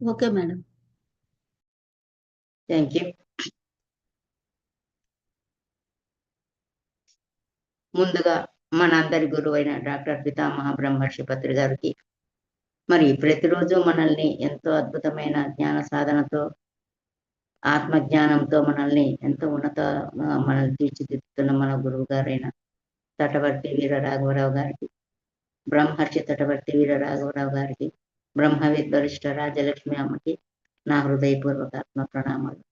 Okay madam. Thank you. ముందుగా మన అందరి గురువు అయిన డాక్టర్ పితామహ బ్రహ్మర్షి పత్రి గారికి మరి ప్రతిరోజు మనల్ని ఎంతో అద్భుతమైన జ్ఞాన సాధనతో ఆత్మజ్ఞానంతో మనల్ని ఎంతో ఉన్నత మనల్ని తీర్చిదిద్దుతున్న మన గురువు గారైన తటవర్తి వీర రాఘవరావు గారికి బ్రహ్మర్షి తటవర్తి వీర రాఘవరావు గారికి బ్రహ్మవిద్ వరిష్ట రాజలక్ష్మి అమ్మకి నా హృదయపూర్వక ఆత్మ ప్రణామాలు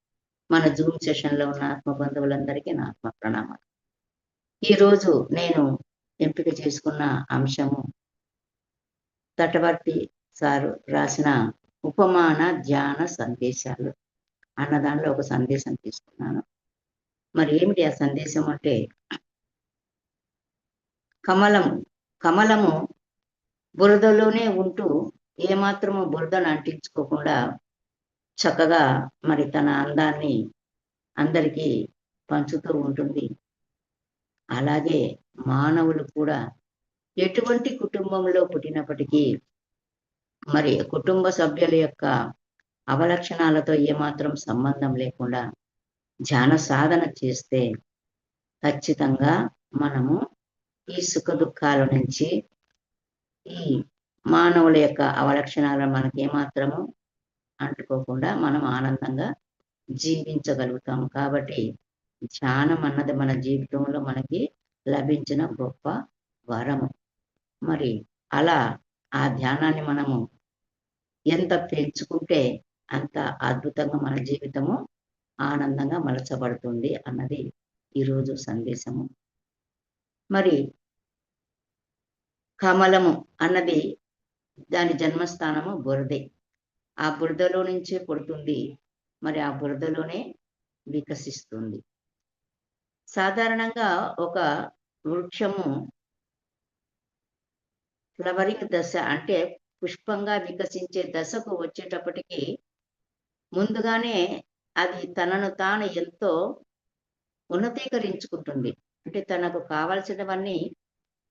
మన జూమ్ సెషన్లో ఉన్న ఆత్మ బంధువులందరికీ నా ఆత్మ ప్రణామాలు ఈరోజు నేను ఎంపిక చేసుకున్న అంశము తటవర్తి సారు రాసిన ఉపమాన ధ్యాన సందేశాలు అన్న దానిలో ఒక సందేశం తీసుకున్నాను. మరి ఏమిటి ఆ సందేశం అంటే కమలము కమలము బురదలోనే ఉంటూ ఏమాత్రము బురదను అంటించుకోకుండా చక్కగా మరి తన అందాన్ని అందరికీ పంచుతూ ఉంటుంది. అలాగే మానవులు కూడా ఎటువంటి కుటుంబంలో పుట్టినప్పటికీ మరి కుటుంబ సభ్యుల యొక్క అవలక్షణాలతో ఏమాత్రం సంబంధం లేకుండా ధ్యాన సాధన చేస్తే ఖచ్చితంగా మనము ఈ సుఖ దుఃఖాల నుంచి ఈ మానవుల యొక్క అవలక్షణాలను మనకి ఏమాత్రము అంటుకోకుండా మనం ఆనందంగా జీవించగలుగుతాం కాబట్టి ధ్యానం అన్నది మన జీవితంలో మనకి లభించిన గొప్ప వరము. మరి అలా ఆ ధ్యానాన్ని మనము ఎంత పెంచుకుంటే అంత అద్భుతంగా మన జీవితము ఆనందంగా మలచబడుతుంది అన్నది ఈరోజు సందేశము. మరి కమలము అన్నది దాని జన్మస్థానము బురదే. ఆ బురదలో నుంచే పుడుతుంది. మరి ఆ బురదలోనే వికసిస్తుంది. సాధారణంగా ఒక వృక్షము ఫ్లవరింగ్ దశ అంటే పుష్పంగా వికసించే దశకు వచ్చేటప్పటికి ముందుగానే అది తనను తాను ఎంతో ఉన్నతీకరించుకుంటుంది. అంటే తనకు కావలసినవన్నీ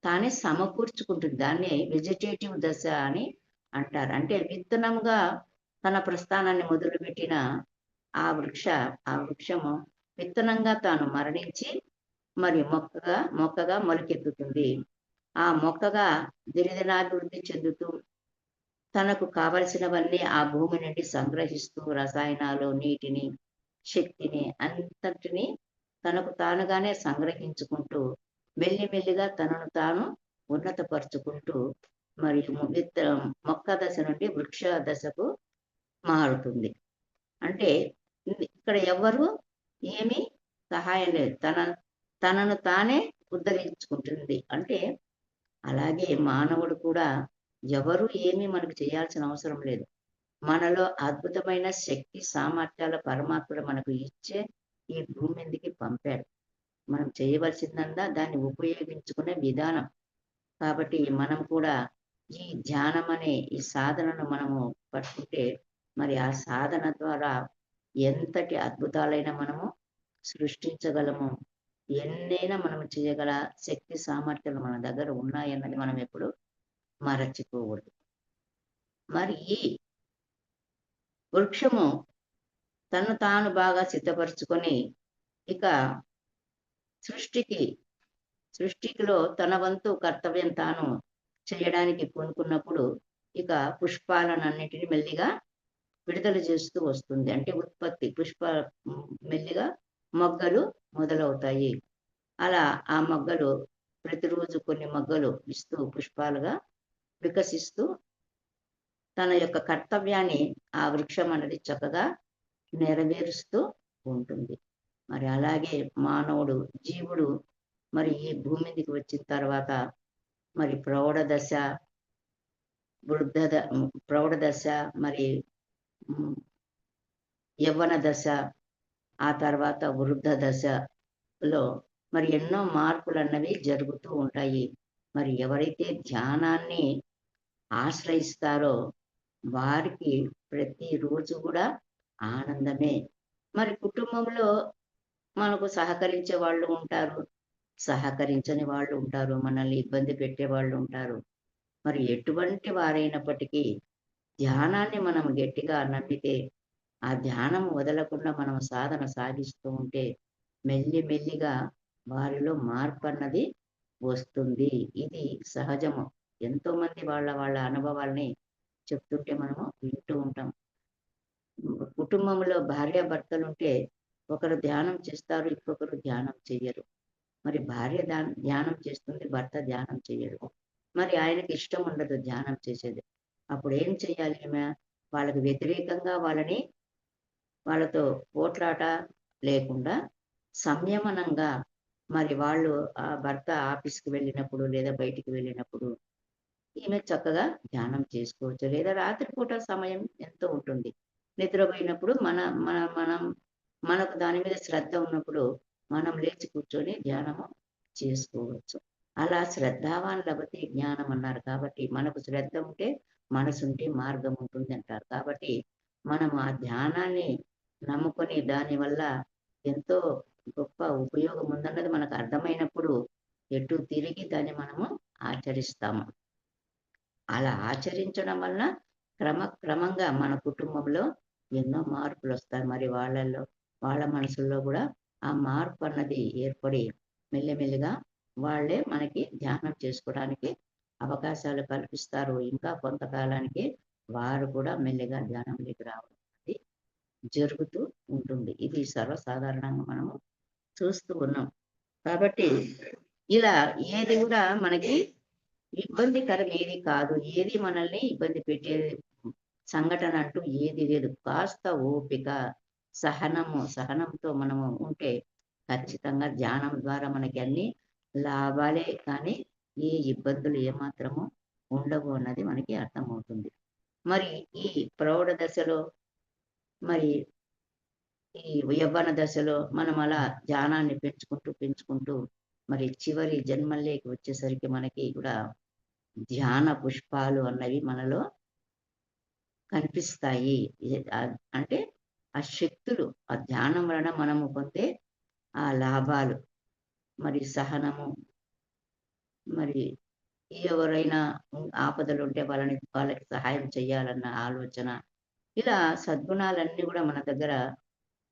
తానే సమకూర్చుకుంటుంది. దాన్ని వెజిటేటివ్ దశ అని అంటారు. అంటే విత్తనంగా తన ప్రస్థానాన్ని మొదలుపెట్టిన ఆ వృక్ష ఆ వృక్షము విత్తనంగా తాను మరణించి మరి మొక్కగా మొక్కగా మొలకెత్తుతుంది. ఆ మొక్కగా దినదినాభివృద్ధి చెందుతూ తనకు కావలసినవన్నీ ఆ భూమి నుండి సంగ్రహిస్తూ రసాయనాలు నీటిని శక్తిని అంతటిని తనకు తానుగానే సంగ్రహించుకుంటూ మెల్లిమెల్లిగా తనను తాను ఉన్నతపరుచుకుంటూ మరియు విత్త మొక్క దశ నుండి వృక్ష దశకు మారుతుంది. అంటే ఇక్కడ ఎవరు ఏమి సహాయం లేదు. తన తనను తానే ఉద్ధరించుకుంటుంది. అంటే అలాగే మానవుడు కూడా ఎవరు ఏమీ మనకు చేయాల్సిన అవసరం లేదు. మనలో అద్భుతమైన శక్తి సామర్థ్యాల పరమాత్ముడు మనకు ఇచ్చే ఈ భూమి మీదకి పంపాడు. మనం చేయవలసిందంతా దాన్ని ఉపయోగించుకునే విధానం. కాబట్టి మనం కూడా ఈ ధ్యానం అనే ఈ సాధనను మనము పట్టుకుంటే మరి ఆ సాధన ద్వారా ఎంతటి అద్భుతాలైన మనము సృష్టించగలము. ఎన్నైనా మనం చేయగల శక్తి సామర్థ్యాలు మన దగ్గర ఉన్నాయన్నది మనం ఎప్పుడు మరచిపోకూడదు. మరి ఈ వృక్షము తను తాను బాగా సిద్ధపరచుకొని ఇక సృష్టికి సృష్టికిలో తన వంతు కర్తవ్యం తాను చేయడానికి పూనుకున్నప్పుడు ఇక పుష్పాలనన్నిటిని మెల్లిగా విడుదల చేస్తూ వస్తుంది. అంటే ఉత్పత్తి పుష్ప మెల్లిగా మొగ్గలు మొదలవుతాయి. అలా ఆ మొగ్గలు ప్రతిరోజు కొన్ని మొగ్గలు ఇస్తూ పుష్పాలుగా వికసిస్తూ తన యొక్క కర్తవ్యాన్ని ఆ వృక్షం అనేది చక్కగా నెరవేరుస్తూ ఉంటుంది. మరి అలాగే మానవుడు జీవుడు మరి ఈ భూమి మీదకి వచ్చిన తర్వాత మరి ప్రౌఢ దశ వృద్ధ ప్రౌఢ దశ మరి యవ్వన దశ ఆ తర్వాత వృద్ధ దశలో మరి ఎన్నో మార్పులు అన్నవి జరుగుతూ ఉంటాయి. మరి ఎవరైతే ధ్యానాన్ని ఆశ్రయిస్తారో వారికి ప్రతిరోజు కూడా ఆనందమే. మరి కుటుంబంలో మనకు సహకరించే వాళ్ళు ఉంటారు. సహకరించని వాళ్ళు ఉంటారు. మనల్ని ఇబ్బంది పెట్టే వాళ్ళు ఉంటారు. మరి ఎటువంటి వారైనప్పటికీ ధ్యానాన్ని మనం గట్టిగా నమ్మితే ఆ ధ్యానం వదలకుండా మనం సాధన సాగిస్తూ ఉంటే మెల్లి మెల్లిగా వారిలో మార్పు అన్నది వస్తుంది. ఇది సహజము. ఎంతో మంది వాళ్ళ వాళ్ళ అనుభవాల్ని చెప్తుంటే మనము వింటూ ఉంటాం. కుటుంబంలో భార్య భర్తలు ఉంటే ఒకరు ధ్యానం చేస్తారు ఇంకొకరు ధ్యానం చెయ్యరు. మరి భార్య ధ్యానం ధ్యానం చేస్తుంది భర్త ధ్యానం చెయ్యడు. మరి ఆయనకి ఇష్టం ఉండదు ధ్యానం చేసేది. అప్పుడు ఏం చేయాలి ఆమె? వాళ్ళకి వ్యతిరేకంగా వాళ్ళని వాళ్ళతో పోట్లాట లేకుండా సంయమనంగా మరి వాళ్ళు ఆ భర్త ఆఫీస్కి వెళ్ళినప్పుడు లేదా బయటికి వెళ్ళినప్పుడు ఈమె చక్కగా ధ్యానం చేసుకోవచ్చు. లేదా రాత్రిపూట సమయం ఎంతో ఉంటుంది. నిద్రపోయినప్పుడు మన మన మనం మనకు దాని మీద శ్రద్ధ ఉన్నప్పుడు మనం లేచి కూర్చొని ధ్యానము చేసుకోవచ్చు. అలా శ్రద్ధావాన్ లభతి జ్ఞానం అన్నారు కాబట్టి మనకు శ్రద్ధ ఉంటే మనసు ఉంటే మార్గం ఉంటుంది అంటారు. కాబట్టి మనం ఆ ధ్యానాన్ని నమ్ముకొని దానివల్ల ఎంతో గొప్ప ఉపయోగం ఉందన్నది మనకు అర్థమైనప్పుడు ఎటు తిరిగి దాన్ని మనము ఆచరిస్తాము. అలా ఆచరించడం వలన క్రమక్రమంగా మన కుటుంబంలో ఎన్నో మార్పులు వస్తాయి. మరి వాళ్ళల్లో వాళ్ళ మనసుల్లో కూడా ఆ మార్పు అన్నది ఏర్పడి మెల్లమెల్లిగా వాళ్ళే మనకి ధ్యానం చేసుకోవడానికి అవకాశాలు కల్పిస్తారు. ఇంకా కొంతకాలానికి వారు కూడా మెల్లిగా ధ్యానంలోకి రావడం అనేది జరుగుతూ ఉంటుంది. ఇది సర్వసాధారణంగా మనము చూస్తూ ఉన్నాం. కాబట్టి ఇలా ఏది కూడా మనకి ఇబ్బందికరం ఏది కాదు. ఏది మనల్ని ఇబ్బంది పెట్టే సంఘటన అంటూ ఏది లేదు. కాస్త ఓపిక సహనము సహనంతో మనము ఉంటే ఖచ్చితంగా ధ్యానం ద్వారా మనకి అన్ని లాభాలే కానీ ఏ ఇబ్బందులు ఏమాత్రము ఉండవు అన్నది మనకి అర్థమవుతుంది. మరి ఈ ప్రౌఢ దశలో మరి ఈ యవ్వన దశలో మనం అలా ధ్యానాన్ని పెంచుకుంటూ పెంచుకుంటూ మరి చివరి జన్మల్లోకి వచ్చేసరికి మనకి కూడా ధ్యాన పుష్పాలు అన్నవి మనలో కనిపిస్తాయి. అంటే ఆ శక్తులు ఆ ధ్యానం వలన మనము పొందే ఆ లాభాలు. మరి సహనము మరి ఎవరైనా ఆపదలు ఉంటే వాళ్ళని వాళ్ళకి సహాయం చేయాలన్న ఆలోచన. ఇలా సద్గుణాలన్నీ కూడా మన దగ్గర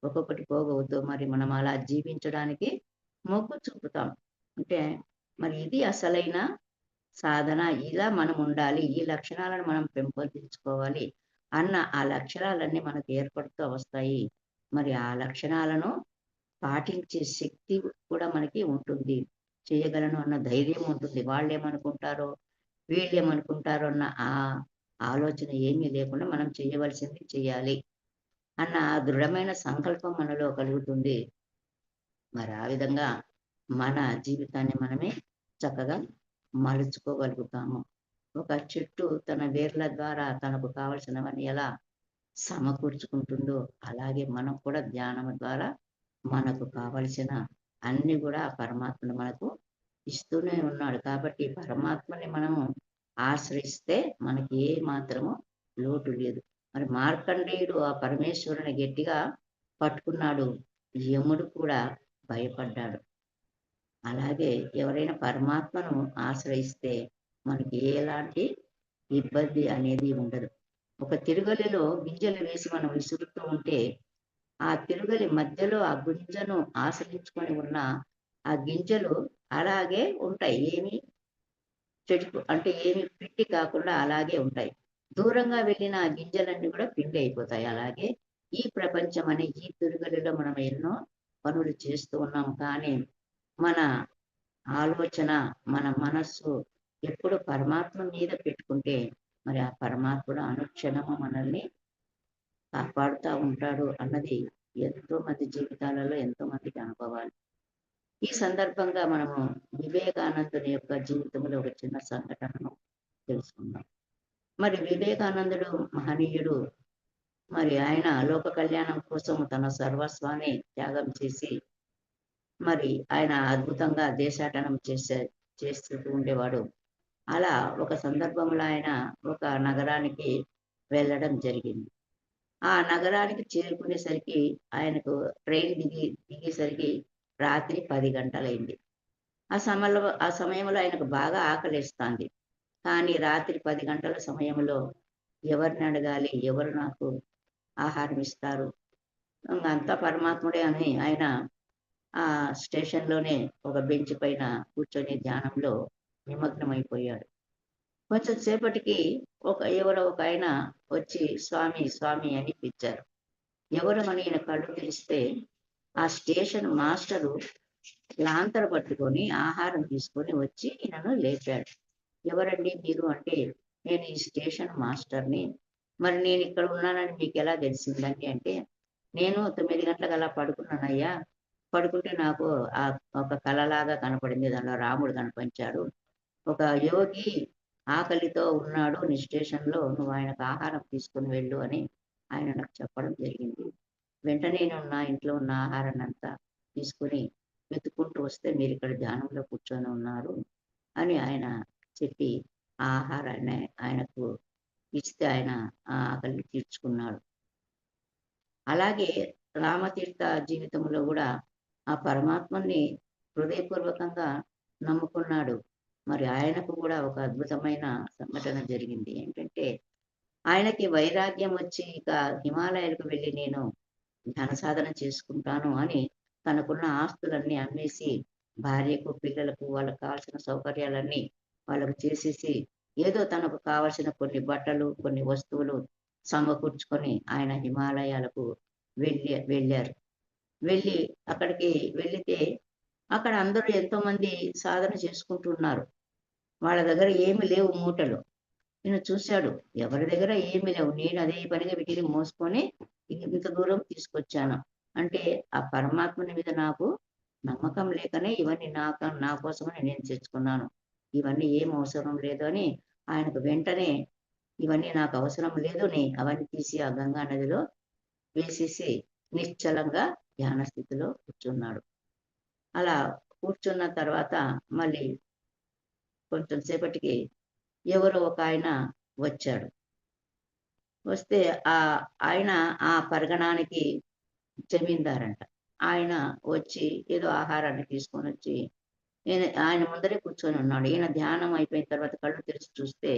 ఒక్కొక్కటి పోగవుతూ మరి మనం అలా జీవించడానికి మొగ్గు చూపుతాం. అంటే మరి ఇది అసలైన సాధన. ఇలా మనం ఉండాలి. ఈ లక్షణాలను మనం పెంపొందించుకోవాలి. అన్న ఆ లక్షణాలన్నీ మనకు ఏర్పడుతూ వస్తాయి. మరి ఆ లక్షణాలను పాటించే శక్తి కూడా మనకి ఉంటుంది. చేయగలను అన్న ధైర్యం ఉంటుంది. వాళ్ళు ఏమనుకుంటారో వీళ్ళు ఏమనుకుంటారో అన్న ఆ ఆలోచన ఏమీ లేకుండా మనం చేయవలసింది చేయాలి అన్న ఆ దృఢమైన సంకల్పం మనలో కలుగుతుంది. మరి ఆ విధంగా మన జీవితాన్ని మనమే చక్కగా మలుచుకోగలుగుతాము. ఒక చెట్టు తన వేర్ల ద్వారా తనకు కావలసినవన్నీ ఎలా సమకూర్చుకుంటుందో అలాగే మనం కూడా ధ్యానం ద్వారా మనకు కావలసిన అన్ని కూడా పరమాత్మను మనకు ఇస్తూనే ఉన్నాడు. కాబట్టి పరమాత్మని మనము ఆశ్రయిస్తే మనకి ఏ మాత్రము లోటు లేదు. మరి మార్కండేయుడు ఆ పరమేశ్వరుని గట్టిగా పట్టుకున్నాడు. యముడు కూడా భయపడ్డాడు. అలాగే ఎవరైనా పరమాత్మను ఆశ్రయిస్తే మనకి ఎలాంటి ఇబ్బంది అనేది ఉండదు. ఒక తిరుగలిలో గింజలు వేసి మనం విసురుతూ ఉంటే ఆ తిరుగలి మధ్యలో ఆ గుంజను ఆశ్రయించుకొని ఉన్న ఆ గింజలు అలాగే ఉంటాయి. ఏమి చెడుకు అంటే ఏమి పిండి కాకుండా అలాగే ఉంటాయి. దూరంగా వెళ్ళిన ఆ గింజలన్నీ కూడా పిండి అయిపోతాయి. అలాగే ఈ ప్రపంచం అనే ఈ తిరుగలిలో మనం ఎన్నో పనులు చేస్తూ ఉన్నాం. కానీ మన ఆలోచన మన మనస్సు ఎప్పుడు పరమాత్మ మీద పెట్టుకుంటే మరి ఆ పరమాత్ముడు అనుక్షణము మనల్ని కాపాడుతూ ఉంటాడు అన్నది ఎంతో మంది జీవితాలలో ఎంతో మందికి అనుభవాలు. ఈ సందర్భంగా మనము వివేకానందుని యొక్క జీవితంలో ఒక చిన్న సంఘటనను తెలుసుకుందాం. మరి వివేకానందుడు మహనీయుడు. మరి ఆయన లోక కళ్యాణం కోసం తన సర్వస్వాన్ని త్యాగం చేసి మరి ఆయన అద్భుతంగా దేశాటనం చేసే చేస్తూ ఉండేవాడు. అలా ఒక సందర్భంలో ఆయన ఒక నగరానికి వెళ్ళడం జరిగింది. ఆ నగరానికి చేరుకునేసరికి ఆయనకు ట్రైన్ దిగి దిగేసరికి రాత్రి పది గంటలైంది. ఆ సమయంలో ఆ సమయంలో ఆయనకు బాగా ఆకలిస్తుంది. కానీ రాత్రి పది గంటల సమయంలో ఎవరిని అడగాలి? ఎవరు నాకు ఆహారం ఇస్తారు? అంతా పరమాత్ముడే అని ఆయన ఆ స్టేషన్లోనే ఒక బెంచ్ పైన కూర్చొని ధ్యానంలో నిమగ్నమైపోయాడు. కొంచెం సేపటికి ఒక ఎవరో ఒక ఆయన వచ్చి స్వామి స్వామి అని పిలిచారు. ఎవరు అని ఈయన కళ్ళు తెలిస్తే ఆ స్టేషన్ మాస్టరు లాంతర పట్టుకొని ఆహారం తీసుకొని వచ్చి ఈయనను లేపాడు. ఎవరండి మీరు? అంటే నేను ఈ స్టేషన్ మాస్టర్ని. మరి నేను ఇక్కడ ఉన్నానని మీకు ఎలా తెలిసిందండి? అంటే నేను తొమ్మిది గంటలకు అలా పడుకున్నానయ్యా. పడుకుంటే నాకు ఆ ఒక కళలాగా కనపడింది. దానిలో రాముడు కనిపించాడు. ఒక యోగి ఆకలితో ఉన్నాడు నీ స్టేషన్లో నువ్వు ఆయనకు ఆహారం తీసుకుని వెళ్ళు అని ఆయన నాకు చెప్పడం జరిగింది. వెంటనే నేను నా ఇంట్లో ఉన్న ఆహారాన్ని అంతా తీసుకుని వెతుక్కుంటూ వస్తే మీరు ఇక్కడ ధ్యానంలో కూర్చొని ఉన్నారు అని ఆయన చెప్పి ఆ ఆహారాన్ని ఆయనకు ఇస్తే ఆయన ఆ ఆకలిని తీర్చుకున్నాడు. అలాగే రామతీర్థ జీవితంలో కూడా ఆ పరమాత్మని హృదయపూర్వకంగా నమ్ముకున్నాడు. మరి ఆయనకు కూడా ఒక అద్భుతమైన సంఘటన జరిగింది. ఏంటంటే ఆయనకి వైరాగ్యం వచ్చి ఇక హిమాలయాలకు వెళ్ళి నేను ధన సాధన చేసుకుంటాను అని తనకున్న ఆస్తులన్నీ అమ్మేసి భార్యకు పిల్లలకు వాళ్ళకు కావాల్సిన సౌకర్యాలన్నీ వాళ్ళకు చేసేసి ఏదో తనకు కావలసిన కొన్ని బట్టలు కొన్ని వస్తువులు సమకూర్చుకొని ఆయన హిమాలయాలకు వెళ్ళి వెళ్ళారు. వెళ్ళి అక్కడికి వెళితే అక్కడ అందరూ ఎంతో మంది సాధన చేసుకుంటున్నారు. వాళ్ళ దగ్గర ఏమి లేవు మూటలు. నేను చూశాడు ఎవరి దగ్గర ఏమి లేవు. నేను అదే పనిగా వీటిని మోసుకొని ఇంత దూరం తీసుకొచ్చాను. అంటే ఆ పరమాత్మని మీద నాకు నమ్మకం లేకనే ఇవన్నీ నాకు నా కోసమని నేను తెచ్చుకున్నాను. ఇవన్నీ ఏం అవసరం లేదు అని ఆయనకు వెంటనే ఇవన్నీ నాకు అవసరం లేదు నీ అవన్నీ తీసి ఆ గంగా నదిలో వేసేసి నిశ్చలంగా ధ్యాన స్థితిలో కూర్చున్నాడు. అలా కూర్చున్న తర్వాత మళ్ళీ కొంచెం సేపటికి ఎవరో ఒక ఆయన వచ్చాడు. వస్తే ఆ ఆయన ఆ పరగణానికి జమీందారంట. ఆయన వచ్చి ఏదో ఆహారాన్ని తీసుకొని వచ్చి ఈయన ఆయన ముందరే కూర్చొని ఉన్నాడు. ఈయన ధ్యానం అయిపోయిన తర్వాత కళ్ళు తెరిచి చూస్తే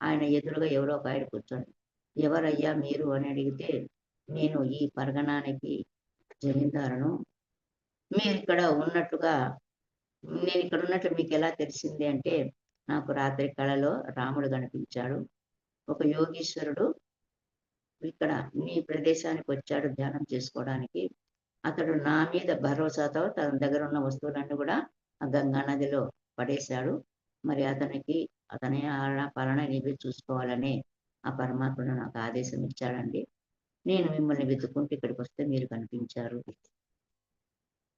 ఆయన ఎదురుగా ఎవరో ఒక ఆయన కూర్చొని ఎవరయ్యా మీరు? అని అడిగితే నేను ఈ పరగణానికి జమీందారును మీరు ఇక్కడ ఉన్నట్టుగా నేను ఇక్కడ ఉన్నట్లు మీకు ఎలా తెలిసింది అంటే నాకు రాత్రి కళలో రాముడు కనిపించాడు. ఒక యోగీశ్వరుడు ఇక్కడ మీ ప్రదేశానికి వచ్చాడు ధ్యానం చేసుకోవడానికి. అతడు నా మీద భరోసాతో తన దగ్గర ఉన్న వస్తువులన్నీ కూడా ఆ గంగా నదిలో పడేశాడు. మరి అతనికి అతని ఆలన పాలన నీవే చూసుకోవాలని ఆ పరమాత్ముడు నాకు ఆదేశం ఇచ్చాడండి. నేను మిమ్మల్ని వెతుక్కుంటూ ఇక్కడికి వస్తే మీరు కనిపించారు.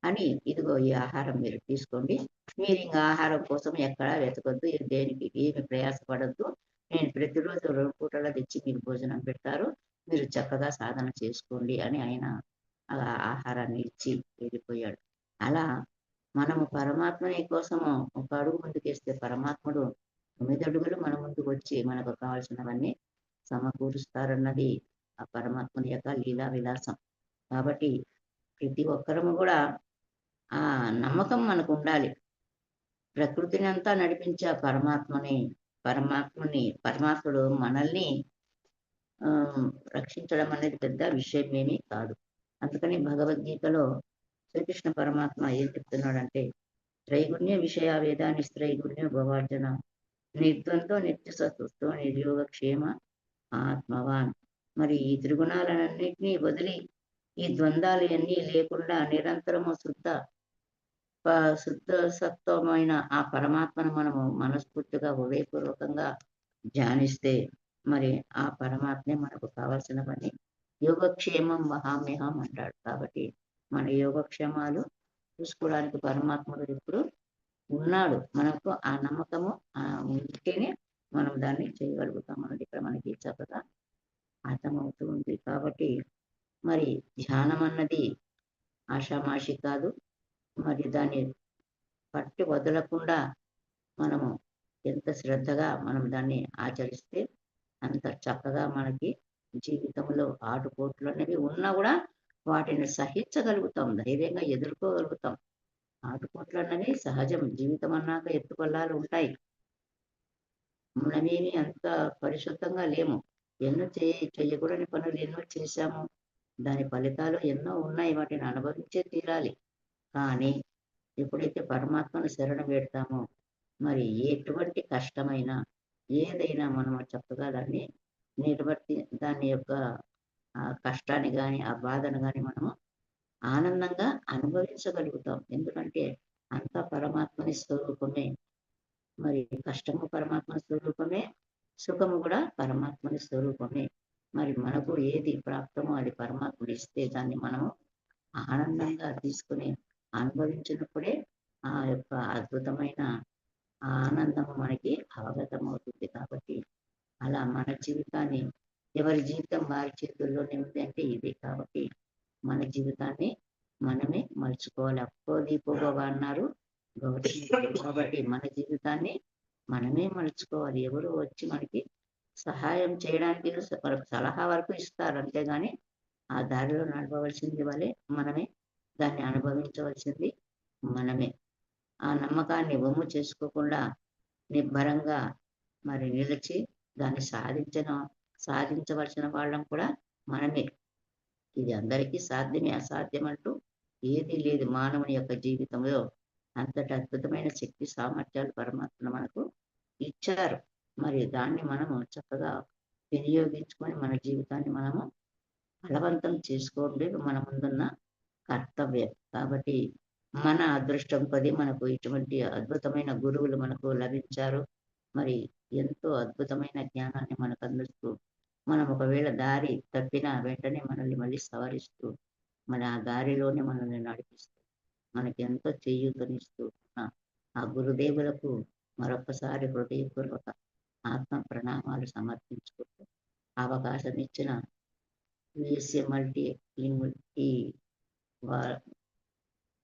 అని ఇదిగో ఈ ఆహారం మీరు తీసుకోండి. మీరు ఇంకా ఆహారం కోసం ఎక్కడా వెతకొద్దు. దేనికి ఏమి ప్రయాసపడద్దు. నేను ప్రతిరోజు రెండు పూటలా తెచ్చి మీకు భోజనం పెడతారు. మీరు చక్కగా సాధన చేసుకోండి అని ఆయన ఆహారాన్ని ఇచ్చి వెళ్ళిపోయాడు. అలా మనము పరమాత్మని కోసము ఒక అడుగు ముందుకేస్తే పరమాత్ముడు తొమ్మిది అడుగులు మన ముందుకు వచ్చి మనకు కావాల్సినవన్నీ సమకూరుస్తారన్నది ఆ పరమాత్మని యొక్క లీలా విలాసం. కాబట్టి ప్రతి ఒక్కరము కూడా ఆ నమ్మకం మనకు ఉండాలి. ప్రకృతిని అంతా నడిపించే పరమాత్మని పరమాత్మని పరమాత్ముడు మనల్ని రక్షించడం అనేది పెద్ద విషయం ఏమీ కాదు. అందుకని భగవద్గీతలో శ్రీకృష్ణ పరమాత్మ ఏం చెప్తున్నాడంటే త్రైగుణ్య విషయ వేదాని త్రైగుణ్య భవార్జన నిర్ద్వంతో నిత్య సత్వతో నిర్యోగ క్షేమ ఆత్మవాన్. మరి ఈ త్రిగుణాలన్నింటినీ వదిలి ఈ ద్వంద్వాలు అన్నీ లేకుండా నిరంతరము శుద్ధ శుద్ధ సత్వమైన ఆ పరమాత్మను మనము మనస్ఫూర్తిగా హృదయపూర్వకంగా ధ్యానిస్తే మరి ఆ పరమాత్మే మనకు కావలసినవన్నీ యోగక్షేమం మహామ్యహం అంటాడు. కాబట్టి మన యోగక్షేమాలు చూసుకోవడానికి పరమాత్ముడు ఇప్పుడు ఉన్నాడు. మనకు ఆ నమ్మకము ఆ ఉంటేనే మనం దాన్ని చేయగలుగుతాం. అన్నది ఇక్కడ మనకి చక్కగా అర్థమవుతూ ఉంది. కాబట్టి మరి ధ్యానం అన్నది ఆషామాషి కాదు. మరి దాన్ని పట్టి వదలకుండా మనము ఎంత శ్రద్ధగా మనం దాన్ని ఆచరిస్తే అంత చక్కగా మనకి జీవితంలో ఆటుపోట్లు అనేవి ఉన్నా కూడా వాటిని సహించగలుగుతాం ధైర్యంగా ఎదుర్కోగలుగుతాం. ఆటుపోట్లు అన్నవి సహజం. జీవితం అన్నాక ఎత్తుకొల్లాలు ఉంటాయి. మనమేమి అంత పరిశుద్ధంగా లేము. ఎన్నో చేయ చేయకూడని పనులు ఎన్నో చేశాము. దాని ఫలితాలు ఎన్నో ఉన్నాయి. వాటిని అనుభవించే తీరాలి. కానీ ఎప్పుడైతే పరమాత్మను శరణ పెడతామో మరి ఎటువంటి కష్టమైనా ఏదైనా మనం చక్కగా దాన్ని నిర్వర్తి దాని యొక్క కష్టాన్ని కానీ ఆ బాధను కానీ మనము ఆనందంగా అనుభవించగలుగుతాం. ఎందుకంటే అంత పరమాత్మని స్వరూపమే. మరి కష్టము పరమాత్మ స్వరూపమే సుఖము కూడా పరమాత్మని స్వరూపమే. మరి మనకు ఏది ప్రాప్తమో అది పరమాత్ముడు ఇస్తే దాన్ని మనము ఆనందంగా తీసుకుని అనుభవించినప్పుడే ఆ యొక్క అద్భుతమైన ఆనందం మనకి అవగతం అవుతుంది కాబట్టి అలా మన జీవితాన్ని ఎవరి జీవితం వారి చేతుల్లోనే ఉంది అంటే ఇది. కాబట్టి మన జీవితాన్ని మనమే మలుచుకోవాలి. అప్పో దీపోగవ అన్నారు. కాబట్టి మన జీవితాన్ని మనమే మలుచుకోవాలి. ఎవరు వచ్చి మనకి సహాయం చేయడానికి సలహా వరకు ఇస్తారు. అంతేగాని ఆ దారిలో నడపవలసింది వాళ్ళే మనమే దాన్ని అనుభవించవలసింది మనమే. ఆ నమ్మకాన్ని వమ్ము చేసుకోకుండా నిబ్బరంగా మరి నిలిచి దాన్ని సాధించిన సాధించవలసిన వాళ్ళం కూడా మనమే. ఇది అందరికీ సాధ్యమే. అసాధ్యం అంటూ ఏది లేదు. మానవుని యొక్క జీవితంలో అంతటి అద్భుతమైన శక్తి సామర్థ్యాలు పరమాత్మ మనకు ఇచ్చారు. మరి దాన్ని మనము చక్కగా వినియోగించుకొని మన జీవితాన్ని మనము బలవంతం చేసుకోవడం మన ముందున్న కర్తవ్యం. కాబట్టి మన అదృష్టం కొద్ది మనకు ఇటువంటి అద్భుతమైన గురువులు మనకు లభించారు. మరి ఎంతో అద్భుతమైన జ్ఞానాన్ని మనకు అందిస్తూ మనం ఒకవేళ దారి తప్పిన వెంటనే మనల్ని మళ్ళీ సవరిస్తూ మన ఆ దారిలోనే మనల్ని నడిపిస్తూ మనకి ఎంతో చేయూతనిస్తూ ఆ గురుదేవులకు మరొకసారి హృదయపూర్వక ఆత్మ ప్రణామాలు సమర్పించుకుంటూ అవకాశం ఇచ్చిన విఎస్ఏ మల్టీ వా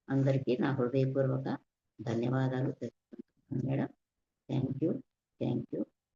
అందరికీ నా హృదయపూర్వక ధన్యవాదాలు తెలుసుకుంటున్నాను madam. Thank you thank you